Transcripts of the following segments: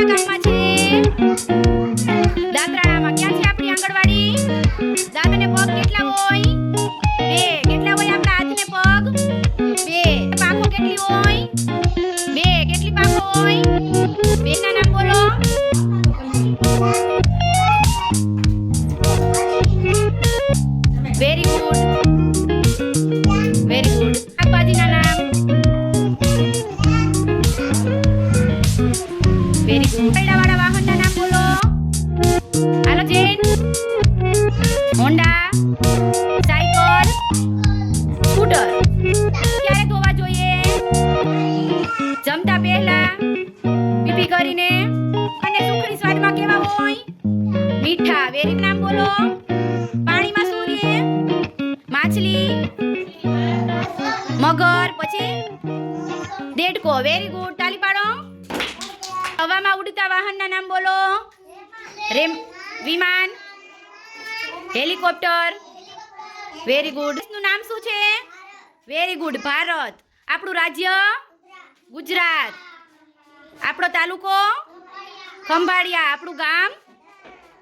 કયા ગામમાં છે? દાદરાણામાં ક્યાં છે આપણી આંગણવાડી? બે. કેટલા બે. પાંખો કેટલી બે. કેટલી પાંખો હોય? બે ના વેરી ગુડ પૈડાવાળા વાહનના નામ બોલો. હાલો જેન. હોન્ડા. સાયકલ. સ્કૂટર. ક્યારે ધોવા જોઈએ? જમતા પહેલા પીપી કરીને અને સુખડી સ્વાદમાં કેવા હોય? મીઠા, વેરી નામ બોલો. પાણીમાં શું રહે માછલી. મગર. પછી? દેડકો, વેરી ગુડ. તાલી પાડો. હવામાં ઉડતા વાહનના નામ બોલો. રેમ, વિમાન, હેલિકોપ્ટર. વેરી ગુડનું નામ શું છે? Very good Bharat. આપણું રાજ્ય? ગુજરાત. આપણો તાલુકો? ખંભાળિયા. આપણું ગામ?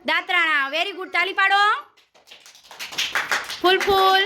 દાતરાણા. વેરી ગુડ તાલી પાડો. ફૂલ ફૂલ